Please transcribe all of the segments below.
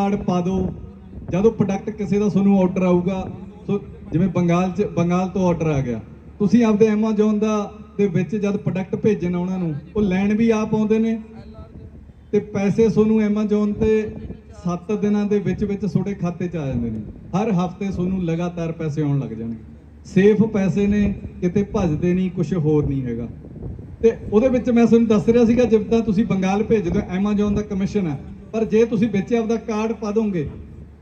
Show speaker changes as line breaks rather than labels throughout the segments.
Card ਪਾ ਦਿਓ ਜਦੋਂ ਪ੍ਰੋਡਕਟ ਕਿਸੇ ਦਾ ਤੁਹਾਨੂੰ ਆਰਡਰ ਆਊਗਾ, ਸੋ ਜਿਵੇਂ ਬੰਗਾਲ ਚ, ਬੰਗਾਲ ਤੋਂ ਆਰਡਰ ਆ ਗਿਆ। ਤੁਸੀਂ ਆਪਦੇ Amazon ਦਾ, ਦੇ ਵਿੱਚ ਜਦ ਪ੍ਰੋਡਕਟ ਭੇਜਣ ਉਹਨਾਂ ਨੂੰ, ਉਹ ਲੈਣ ਵੀ ਆਪ ਆਉਂਦੇ ਨੇ। ਤੇ ਪੈਸੇ ਤੁਹਾਨੂੰ Amazon ਤੇ 7 ਦਿਨਾਂ ਦੇ ਵਿੱਚ ਵਿੱਚ ਤੁਹਾਡੇ ਖਾਤੇ 'ਚ ਆ ਜਾਂਦੇ ਨੇ। ਹਰ ਹਫ਼ਤੇ ਤੁਹਾਨੂੰ ਲਗਾਤਾਰ ਪੈਸੇ ਆਉਣ ਲੱਗ ਜਾਣਗੇ। ਸੇਫ ਪੈਸੇ ਨੇ, ਕਿਤੇ ਭੱਜਦੇ ਨਹੀਂ ਕੁਝ ਹੋਰ ਨਹੀਂ ਹੈਗਾ। ਤੇ ਉਹਦੇ ਵਿੱਚ ਮੈਂ ਤੁਹਾਨੂੰ ਦੱਸ ਰਿਹਾ ਸੀਗਾ, ਜਿੱਦਾਂ ਤੁਸੀਂ ਬੰਗਾਲ ਭੇਜਦੇ ਹੋ Amazon ਦਾ ਕਮਿਸ਼ਨ ਹੈ ਪਰ ਜੇ ਤੁਸੀਂ ਵਿੱਚ ਆਪਦਾ ਕਾਰਡ ਪਾ ਦੋਗੇ,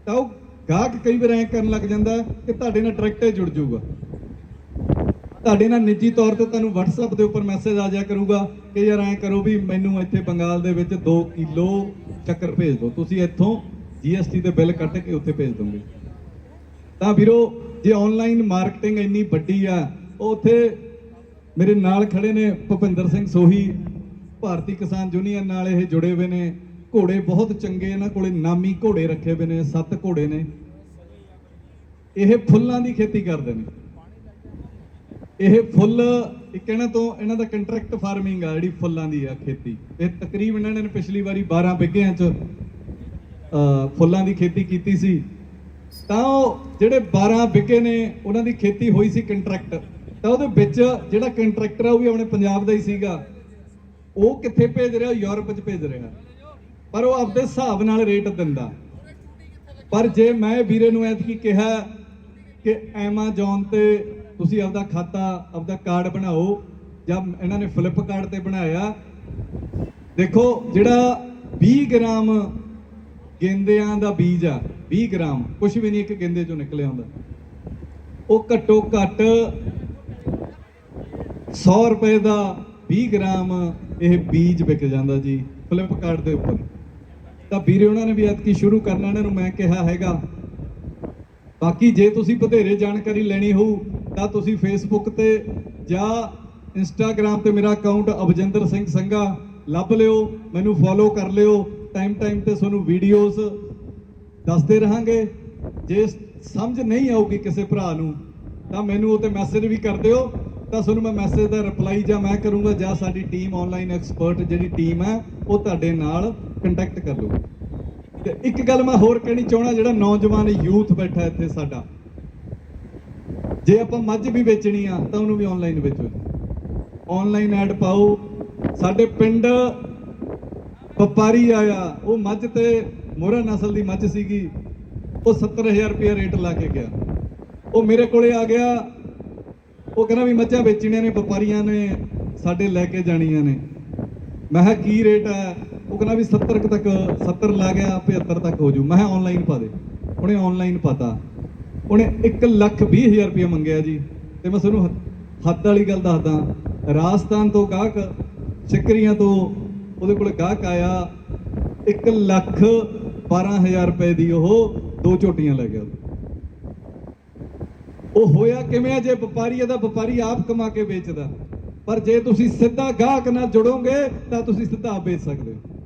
ਤਾਂ ਉਹ ਗਾਹਕ ਕਈ ਵਾਰ ਐਂ ਕਰਨ ਲੱਗ ਜਾਂਦਾ ਕਿ ਤੁਹਾਡੇ ਨਾਲ ਡਾਇਰੈਕਟ ਜੁੜ ਜਾਊਗਾ। ਤੁਹਾਡੇ ਨਾਲ ਨਿੱਜੀ ਤੌਰ ਤੇ ਤੁਹਾਨੂੰ WhatsApp ਦੇ ਉੱਪਰ ਮੈਸੇਜ ਆ ਜਾਇਆ ਕਰੂਗਾ ਕਿ ਯਾਰ ਐਂ ਕਰੋ ਵੀ ਮੈਨੂੰ ਇੱਥੇ ਬੰਗਾਲ ਦੇ ਵਿੱਚ 2 ਕਿਲੋ ਚੱਕਰ ਭੇਜ ਦਿਓ। ਤੁਸੀਂ ਇੱਥੋਂ GST ਦੇ ਬਿੱਲ ਕੱਟ ਕੇ ਉੱਥੇ ਭੇਜ ਦੋਗੇ। ਤਾਂ ਵੀਰੋ, ਜੇ ਆਨਲਾਈਨ ਮਾਰਕੀਟਿੰਗ ਇੰਨੀ ਵੱਡੀ ਆ, ਉਹ ਉੱਥੇ ਮੇਰੇ ਨਾਲ ਖੜੇ ਨੇ ਭੁਪਿੰਦਰ ਸਿੰਘ ਸੋਹੀ, ਭਾਰਤੀ ਕਿਸਾਨ ਯੂਨੀਅਨ ਨਾਲ ਇਹ ਜੁੜੇ ਹੋਏ ਨੇ। ਘੋੜੇ ਬਹੁਤ ਚੰਗੇ ਇਹਨਾਂ ਕੋਲੇ ਨਾਮੀ ਘੋੜੇ ਰੱਖੇ ਹੋਏ ਨੇ ਸੱਤ ਘੋੜੇ ਨੇ। ਇਹ ਫੁੱਲਾਂ ਦੀ ਖੇਤੀ ਕਰਦੇ ਨੇ। ਇਹ ਫੁੱਲ ਇੱਕ ਇਹਨਾਂ ਤੋਂ ਇਹਨਾਂ ਦਾ ਕੰਟਰੈਕਟ ਫਾਰਮਿੰਗ ਆ ਜਿਹੜੀ ਫੁੱਲਾਂ ਦੀ ਆ ਖੇਤੀ। ਇਹ ਤਕਰੀਬਨ ਇਹਨਾਂ ਨੇ ਪਿਛਲੀ ਵਾਰੀ 12 ਬਿੱਗਿਆਂ ਚ ਅ, ਫੁੱਲਾਂ ਦੀ ਖੇਤੀ ਕੀਤੀ ਸੀ। ਤਾਂ ਉਹ ਜਿਹੜੇ 12 ਬਿੱਗੇ ਨੇ ਉਹਨਾਂ ਦੀ ਖੇਤੀ ਹੋਈ ਸੀ ਕੰਟਰੈਕਟ। ਤਾਂ ਉਹਦੇ ਵਿੱਚ ਜਿਹੜਾ ਕੰਟਰੈਕਟਰ ਆ ਉਹ ਵੀ ਆਪਣੇ ਪੰਜਾਬ ਦਾ ਹੀ ਸੀਗਾ। ਉਹ ਕਿੱਥੇ ਭੇਜ ਰਿਹਾ? ਯੂਰਪ 'ਚ ਭੇਜ ਰਿਹਾ। ਪਰ ਉਹ ਆਪਦੇ ਹਿਸਾਬ ਨਾਲ ਰੇਟ ਦਿੰਦਾ। ਪਰ ਜੇ ਮੈਂ ਵੀਰੇ ਨੂੰ ਐਤਕੀ ਕਿਹਾ ਕਿ Amazon ਤੇ ਤੁਸੀਂ ਆਪਦਾ ਖਾਤਾ, ਆਪਦਾ ਕਾਰਡ ਬਣਾਓ ਜਾਂ ਇਹਨਾਂ ਨੇ ਫਲਿੱਪਕਾਰਟ ਤੇ ਬਣਾਇਆ, ਦੇਖੋ ਜਿਹੜਾ 20 ਗ੍ਰਾਮ ਗੇਂਦਿਆਂ ਦਾ ਬੀਜ ਆ 20 ਗ੍ਰਾਮ ਕੁਝ ਵੀ ਨਹੀਂ ਇੱਕ ਗੇਂਦੇ ਚੋਂ ਨਿਕਲਿਆ ਹੁੰਦਾ। ਉਹ ਘੱਟੋ ਘੱਟ 100 ਰੁਪਏ ਦਾ 20 ਗ੍ਰਾਮ ਇਹ ਬੀਜ ਵਿਕ ਜਾਂਦਾ ਜੀ, ਫਲਿੱਪਕਾਰਟ ਦੇ ਉੱਪਰ। ਤਾਂ ਵੀਰੇ, ਉਹਨਾਂ ਨੇ ਵੀ ਐਤਕੀ ਸ਼ੁਰੂ ਕਰਨਾ ਇਹਨਾਂ ਨੂੰ ਮੈਂ ਕਿਹਾ ਹੈਗਾ। ਬਾਕੀ ਜੇ ਤੁਸੀਂ ਵਧੇਰੇ ਜਾਣਕਾਰੀ ਲੈਣੀ ਹੋਊ, ਤਾਂ ਤੁਸੀਂ ਫੇਸਬੁੱਕ ਤੇ ਜਾਂ ਇੰਸਟਾਗ੍ਰam ਤੇ ਮੇਰਾ ਅਕਾਊਂਟ ਅਭਜਿੰਦਰ ਸਿੰਘ ਸੰਘਾ ਲੱਭ ਲਿਓ, ਮੈਨੂੰ ਫੋਲੋ ਕਰ ਲਿਓ। ਟਾਈਮ ਟਾਈਮ ਤੇ ਤੁਹਾਨੂੰ ਵੀਡੀਓਜ਼ ਦੱਸਦੇ ਰਹਾਂਗੇ। ਜੇ ਸਮਝ ਨਹੀਂ ਆਊਗੀ ਕਿਸੇ ਭਰਾ ਨੂੰ, ਤਾਂ ਮੈਨੂੰ ਉਹ ਤੇ ਮੈਸੇਜ ਵੀ ਕਰ ਦਿਓ। ਤਾਂ ਤੁਹਾਨੂੰ ਮੈਂ ਮੈਸੇਜ ਦਾ ਰਿਪਲਾਈ ਜਾਂ ਮੈਂ ਕਰੂੰਗਾ, ਜਾਂ ਸਾਡੀ ਟੀਮ ਆਨਲਾਈਨ ਐਕਸਪਰਟ ਜਿਹੜੀ ਟੀਮ ਹੈ, ਉਹ ਤੁਹਾਡੇ ਨਾਲ ਕੰਟੈਕਟ ਕਰ ਲਓ। ਤੇ ਇੱਕ ਗੱਲ ਮੈਂ ਹੋਰ ਕਹਿਣੀ ਚਾਹਣਾ ਜਿਹੜਾ ਨੌਜਵਾਨ ਯੂਥ ਬੈਠਾ ਇੱਥੇ ਸਾਡਾ। ਜੇ ਆਪਾਂ ਮੱਝ ਵੀ ਵੇਚਣੀ ਆ, ਤਾਂ ਉਹਨੂੰ ਵੀ ਆਨਲਾਈਨ ਵੇਚੋ ਆਨਲਾਈਨ ਐਡ ਪਾਓ। ਸਾਡੇ ਪਿੰਡ ਵਪਾਰੀ ਆਇਆ, ਉਹ ਮੱਝ ਤੇ ਮੋਹਰਾ ਨਸਲ ਦੀ ਮੱਝ ਸੀਗੀ। ਉਹ 70000 ਰੁਪਏ ਰੇਟ ਲਾ ਕੇ ਗਿਆ। ਉਹ ਮੇਰੇ ਕੋਲੇ ਆ ਗਿਆ। ਉਹ ਕਹਿੰਦਾ ਵੀ ਮੱਝਾਂ ਵੇਚਣੀਆਂ ਨੇ, ਵਪਾਰੀਆਂ ਨੇ, ਸਾਡੇ ਲੈ ਕੇ ਜਾਣੀਆਂ ਨੇ। ਮੈਂ ਕਿਹਾ, ਕੀ ਰੇਟ ਹੈ ਉਹ ਕਹਿੰਦਾ ਵੀ 70 ਤੱਕ 70 ਲਾ ਗਿਆ 75 ਤੱਕ ਹੋ ਜੂ। ਮੈਂ ਕਿਹਾ ਆਨਲਾਈਨ ਪਾ ਦੇ। ਉਹਨੇ ਆਨਲਾਈਨ ਪਾਤਾ। ਉਹਨੇ 1 ਲੱਖ 20 ਹਜ਼ਾਰ ਰੁਪਏ ਮੰਗਿਆ ਜੀ। ਤੇ ਮੈਂ ਤੁਹਾਨੂੰ ਹੱਦ- ਵਾਲੀ ਗੱਲ ਦੱਸਦਾ। ਰਾਜਸਥਾਨ ਤੋਂ ਗਾਹਕ, ਸਿਕਰੀਆਂ ਤੋਂ ਉਹਦੇ ਕੋਲ ਗਾਹਕ ਆਇਆ। 1 ਲੱਖ 12000 ਰੁਪਏ ਦੀ ਉਹ ਦੋ ਝੋਟੀਆਂ ਲੈ ਗਿਆ। ਉਹ ਹੋਇਆ ਕਿਵੇਂ ਆ? ਜੇ ਵਪਾਰੀ ਇਹਦਾ ਵਪਾਰੀ ਆਪ ਕਮਾ ਕੇ ਵੇਚਦਾ। ਪਰ ਜੇ ਤੁਸੀਂ ਸਿੱਧਾ ਗਾਹਕ ਨਾਲ ਜੁੜੋਗੇ, ਤਾਂ ਤੁਸੀਂ ਸਿੱਧਾ ਆਪ ਵੇਚ ਸਕਦੇ ਹੋ।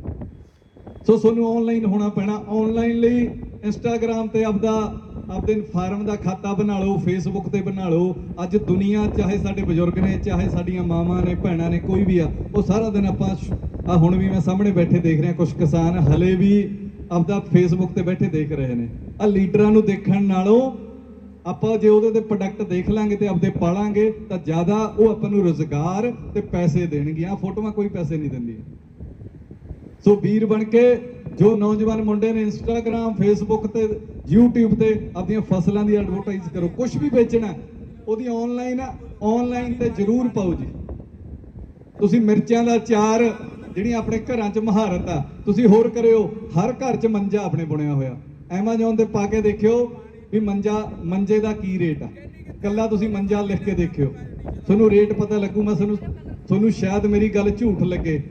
ਸੋ ਤੁਹਾਨੂੰ ਆਨਲਾਈਨ ਹੋਣਾ ਪੈਣਾ। ਆਨਲਾਈਨ ਲਈ ਇੰਸਟਾਗ੍ਰam ਤੇ ਆਪਦਾ ਆਪਦੇ ਫਾਰਮ ਦਾ ਖਾਤਾ ਬਣਾ ਲਓ ਫੇਸਬੁੱਕ ਤੇ ਬਣਾ ਲਓ। ਅੱਜ ਦੁਨੀਆ ਚਾਹੇ ਸਾਡੇ ਬਜ਼ੁਰਗ ਨੇ, ਚਾਹੇ ਸਾਡੀਆਂ ਮਾਵਾਂ ਨੇ, ਭੈਣਾਂ ਨੇ, ਕੋਈ ਵੀ ਆ, ਉਹ ਸਾਰਾ ਦਿਨ ਆਪਾਂ ਆ ਹੁਣ ਵੀ ਮੈਂ ਸਾਹਮਣੇ ਬੈਠੇ ਦੇਖ ਰਿਹਾ ਕੁਝ ਕਿਸਾਨ ਹਲੇ ਵੀ ਆਪਦਾ ਫੇਸਬੁੱਕ ਤੇ ਬੈਠੇ ਦੇਖ ਰਹੇ ਨੇ। ਆ ਲੀਡਰਾਂ ਨੂੰ ਦੇਖਣ ਨਾਲੋਂ ਆਪਾਂ ਜੇ ਉਹਦੇ ਤੇ ਪ੍ਰੋਡਕਟ ਦੇਖ ਲਾਂਗੇ ਤੇ ਆਪਦੇ ਪਾਲਾਂਗੇ, ਤਾਂ ਜ਼ਿਆਦਾ ਉਹ ਆਪਾਂ ਨੂੰ ਰੋਜ਼ਗਾਰ ਤੇ ਪੈਸੇ ਦੇਣਗੀਆਂ। ਫੋਟੋਆਂ ਕੋਈ ਪੈਸੇ ਨਹੀਂ ਦਿੰਦੀਆਂ। ਸੋ ਵੀਰ ਬਣ ਕੇ ਜੋ ਨੌਜਵਾਨ ਮੁੰਡੇ ਨੇ ਇੰਸਟਾਗ੍ਰam ਫੇਸਬੁੱਕ ਤੇ, YouTube ਤੇ ਆਪਣੀਆਂ ਫਸਲਾਂ ਦੀ ਐਡਵਰਟਾਈਜ਼ ਕਰੋ ਕੁਝ ਵੀ ਵੇਚਣਾ, ਉਹਦੀ ਆਨਲਾਈਨ ਆਨਲਾਈਨ ਤੇ ਜ਼ਰੂਰ ਪਾਓ ਜੀ। ਤੁਸੀਂ ਮਿਰਚਾਂ ਦਾ ਚਾਰ ਜਿਹੜੀਆਂ ਆਪਣੇ ਘਰਾਂ 'ਚ ਮਹਾਰਤ ਆ, ਤੁਸੀਂ ਹੋਰ ਕਰਿਓ, ਹਰ ਘਰ 'ਚ ਮੰਜਾ ਆਪਣੇ ਬੁਣਿਆ ਹੋਇਆ। Amazon ਤੇ ਪਾ ਕੇ ਦੇਖਿਓ ਵੀ ਮੰਜਾ, ਮੰਜੇ ਦਾ ਕੀ ਰੇਟ ਆ। ਕੱਲਾ ਤੁਸੀਂ ਮੰਜਾ ਲਿਖ ਕੇ ਦੇਖਿਓ। ਤੁਹਾਨੂੰ ਰੇਟ ਪਤਾ ਲੱਗੂ, ਮੈਂ ਤੁਹਾਨੂੰ ਤੁਹਾਨੂੰ ਸ਼ਾਇਦ ਮੇਰੀ ਗੱਲ ਝੂਠ ਲੱਗੇ।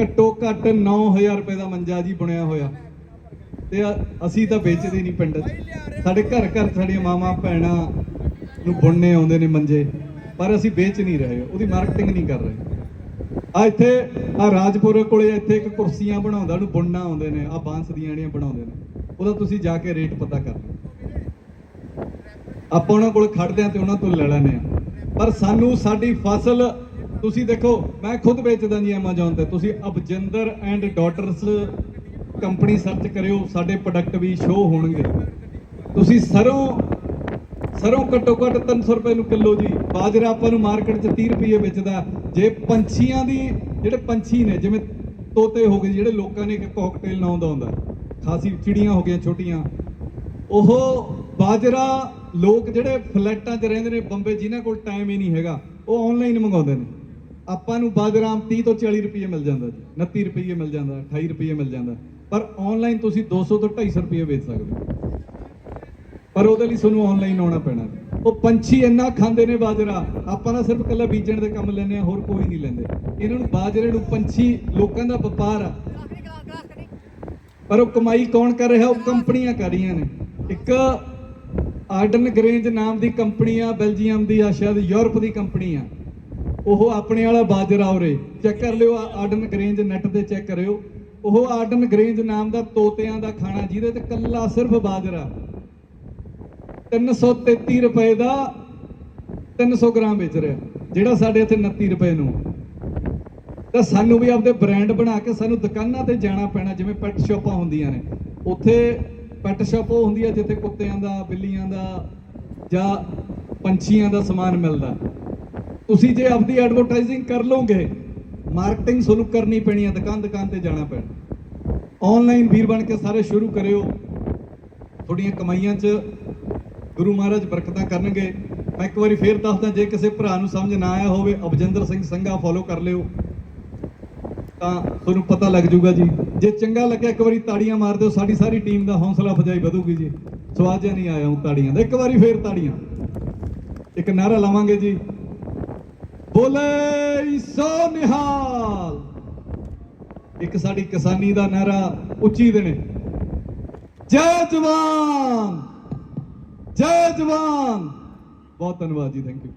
ਘੱਟੋ ਘੱਟ 9000 ਰੁਪਏ ਦਾ ਮੰਜਾ ਜੀ ਬਣਿਆ ਹੋਇਆ। ਤੇ ਅਸੀਂ ਤਾਂ ਵੇਚਦੇ ਨਹੀਂ ਪਿੰਡ 'ਚ। ਸਾਡੇ ਘਰ ਘਰ ਸਾਡੀਆਂ ਮਾਵਾਂ, ਭੈਣਾਂ ਨੂੰ ਬੁਣਨੇ ਆਉਂਦੇ ਨੇ ਮੰਜੇ, ਪਰ ਅਸੀਂ ਵੇਚ ਨਹੀਂ ਰਹੇ। ਉਹਦੀ ਮਾਰਕੀਟਿੰਗ ਨਹੀਂ ਕਰ ਰਹੇ। ਆ ਇੱਥੇ, ਆ ਰਾਜਪੁਰ ਕੋਲੇ ਇੱਥੇ ਇੱਕ ਕੁਰਸੀਆਂ ਬਣਾਉਂਦਾ, ਉਹਨੂੰ ਬੁਣਨਾ ਆਉਂਦੇ ਨੇ, ਆ ਬਾਂਸ ਦੀਆਂ ਜਿਹੜੀਆਂ ਬਣਾਉਂਦੇ ਨੇ। ਉਹਦਾ ਤੁਸੀਂ ਜਾ ਕੇ ਰੇਟ ਪਤਾ ਕਰ ਲਓ। ਆਪਾਂ ਉਹਨਾਂ ਕੋਲ ਖੜਦੇ ਆ ਤੇ ਉਹਨਾਂ ਤੋਂ ਲੈ ਲੈਣੇ ਆ ਪਰ ਸਾਨੂੰ ਸਾਡੀ ਫਸਲ ਤੁਸੀਂ ਦੇਖੋ, ਮੈਂ ਖੁਦ ਵੇਚਦਾ ਜੀ Amazon ਤੇ। ਤੁਸੀਂ Abjinder and daughters company search ਕਰਿਓ, ਸਾਡੇ ਪ੍ਰੋਡਕਟ ਵੀ ਸ਼ੋ ਹੋਣਗੇ। ਤੁਸੀਂ ਸਰੋਂ ਸਰੋਂ ਘੱਟੋ ਘੱਟ 300 ਰੁਪਏ ਨੂੰ ਕਿਲੋ ਜੀ। ਬਾਜਰਾ ਆਪਾਂ ਨੂੰ ਮਾਰਕੀਟ 'ਚ 30 ਰੁਪਏ ਵੇਚਦਾ। ਜੇ ਪੰਛੀਆਂ ਦੀ, ਜਿਹੜੇ ਪੰਛੀ ਨੇ, ਜਿਵੇਂ ਤੋਤੇ ਹੋ ਗਏ, ਜਿਹੜੇ ਲੋਕਾਂ ਨੇ ਇੱਕ ਕਾਕਟੇਲ ਨਾਮ ਦਾ ਹੁੰਦਾ। ਖਾਸੀ ਚਿੜੀਆਂ ਹੋ ਗਈਆਂ ਛੋਟੀਆਂ। ਉਹ ਬਾਜਰਾ ਲੋਕ ਜਿਹੜੇ ਫਲੈਟਾਂ 'ਚ ਰਹਿੰਦੇ ਨੇ, ਬੰਬੇ, ਜਿਨ੍ਹਾਂ ਕੋਲ ਟਾਈਮ ਹੀ ਨਹੀਂ ਹੈਗਾ, ਉਹ ਆਨਲਾਈਨ ਮੰਗਾਉਂਦੇ ਨੇ। ਆਪਾਂ ਨੂੰ ਬਾਜਰਾ ਆਮ 30 ਤੋਂ 40 ਰੁਪਏ ਮਿਲ ਜਾਂਦਾ ਜੀ 29 ਰੁਪਏ ਮਿਲ ਜਾਂਦਾ 28 ਰੁਪਏ ਮਿਲ ਜਾਂਦਾ। ਪਰ ਆਨਲਾਈਨ ਤੁਸੀਂ 200 ਤੋਂ 250 ਰੁਪਏ ਵੇਚ ਸਕਦੇ ਹੋ। ਪਰ ਉਹਦੇ ਲਈ ਤੁਹਾਨੂੰ ਆਨਲਾਈਨ ਆਉਣਾ ਪੈਣਾ ਉਹ ਪੰਛੀ ਇੰਨਾ ਖਾਂਦੇ ਨੇ ਬਾਜਰਾ, ਆਪਾਂ ਨਾ ਸਿਰਫ ਕੱਲਾ ਬੀਜਣ ਦੇ ਕੰਮ ਲੈਂਦੇ ਆ ਹੋਰ ਕੋਈ ਨਹੀਂ ਲੈਂਦੇ। ਇਹਨਾਂ ਨੂੰ ਬਾਜਰੇ ਨੂੰ ਪੰਛੀ, ਲੋਕਾਂ ਦਾ ਵਪਾਰ ਆ। ਪਰ ਉਹ ਕਮਾਈ ਕੌਣ ਕਰ ਰਿਹਾ? ਉਹ ਕੰਪਨੀਆਂ ਕਰ ਰਹੀਆਂ ਨੇ। ਇੱਕ ਆਰਡਨ ਗਰੇਂਜ ਨਾਮ ਦੀ ਕੰਪਨੀ ਆ, ਬੈਲਜੀਅਮ ਦੀ ਆ ਸ਼ਾਇਦ ਯੂਰਪ ਦੀ ਕੰਪਨੀ ਆ। ਉਹ ਆਪਣੇ ਵਾਲਾ ਬਾਜਰਾ ਉਰੇ। ਚੈੱਕ ਕਰ ਲਿਓ ਆਰਡਨ ਗਰੇਂਜ ਨੈਟ ਤੇ ਚੈੱਕ ਕਰਿਓ। ਉਹ ਆਰਡਨ ਗਰੇਂਜ ਨਾਮ ਦਾ ਤੋਤਿਆਂ ਦਾ ਖਾਣਾ, ਜਿਹਦੇ ਤੇ ਕੱਲਾ ਸਿਰਫ ਬਾਜਰਾ। 333 ਰੁਪਏ ਦਾ 300 ਗ੍ਰਾਮ ਵੇਚ ਰਿਹਾ। ਜਿਹੜਾ ਸਾਡੇ ਇੱਥੇ 29 ਰੁਪਏ ਨੂੰ। ਤਾਂ ਸਾਨੂੰ ਵੀ ਆਪਦੇ ਬ੍ਰਾਂਡ ਬਣਾ ਕੇ ਸਾਨੂੰ ਦੁਕਾਨਾਂ ਤੇ ਜਾਣਾ ਪੈਣਾ, ਜਿਵੇਂ ਪੈਟ ਸ਼ਾਪਾਂ ਹੁੰਦੀਆਂ ਨੇ। ਉੱਥੇ ਪੈਟ ਸ਼ਾਪ ਉਹ ਹੁੰਦੀ ਹੈ ਜਿੱਥੇ ਕੁੱਤਿਆਂ ਦਾ, ਬਿੱਲੀਆਂ ਦਾ ਜਾਂ ਪੰਛੀਆਂ ਦਾ ਸਮਾਨ ਮਿਲਦਾ। ਤੁਸੀਂ ਜੇ ਆਪਦੀ ਐਡਵਰਟਾਈਜ਼ਿੰਗ ਕਰ ਲਓਗੇ ਮਾਰਕੀਟਿੰਗ ਤੁਹਾਨੂੰ ਕਰਨੀ ਪੈਣੀ ਹੈ ਦੁਕਾਨ ਦੁਕਾਨ ਤੇ ਜਾਣਾ ਪੈਣਾ। ਆਨਲਾਈਨ ਵੀਰ ਬਣ ਕੇ ਸਾਰੇ ਸ਼ੁਰੂ ਕਰਿਓ। ਤੁਹਾਡੀਆਂ ਕਮਾਈਆਂ 'ਚ ਗੁਰੂ ਮਹਾਰਾਜ ਬਰਕਤਾਂ ਕਰਨਗੇ। ਮੈਂ ਇੱਕ ਵਾਰੀ ਫੇਰ ਦੱਸਦਾ, ਜੇ ਕਿਸੇ ਭਰਾ ਨੂੰ ਸਮਝ ਨਾ ਆਇਆ ਹੋਵੇ, ਅਬਜਿੰਦਰ ਸਿੰਘ ਸੰਘਾ ਫੋਲੋ ਕਰ ਲਿਓ। ਤਾਂ ਤੁਹਾਨੂੰ ਪਤਾ ਲੱਗ ਜਾਊਗਾ ਜੀ। ਜੇ ਚੰਗਾ ਲੱਗਿਆ, ਇੱਕ ਵਾਰੀ ਤਾੜੀਆਂ ਮਾਰ ਦਿਓ, ਸਾਡੀ ਸਾਰੀ ਟੀਮ ਦਾ ਹੌਸਲਾ ਅਫਜਾਈ ਵਧੂਗੀ ਜੀ। ਸਵਾਦ ਜਿਹਾ ਨਹੀਂ ਆਇਆ ਹੁਣ ਤਾੜੀਆਂ ਦਾ। ਇੱਕ ਵਾਰੀ ਫੇਰ ਤਾੜੀਆਂ। ਇੱਕ ਨਾਰਾ ਲਾਵਾਂਗੇ ਜੀ। ਬੋਲੇ ਸੋ ਨਿਹਾਲ। ਇੱਕ ਸਾਡੀ ਕਿਸਾਨੀ ਦਾ ਨਾਰਾ ਉੱਚੀ ਦੇਣੇ। ਜੈ ਜਵਾਨ ਜੈ ਜਵਾਨ। ਬਹੁਤ ਧੰਨਵਾਦ ਜੀ ਥੈਂਕ ਯੂ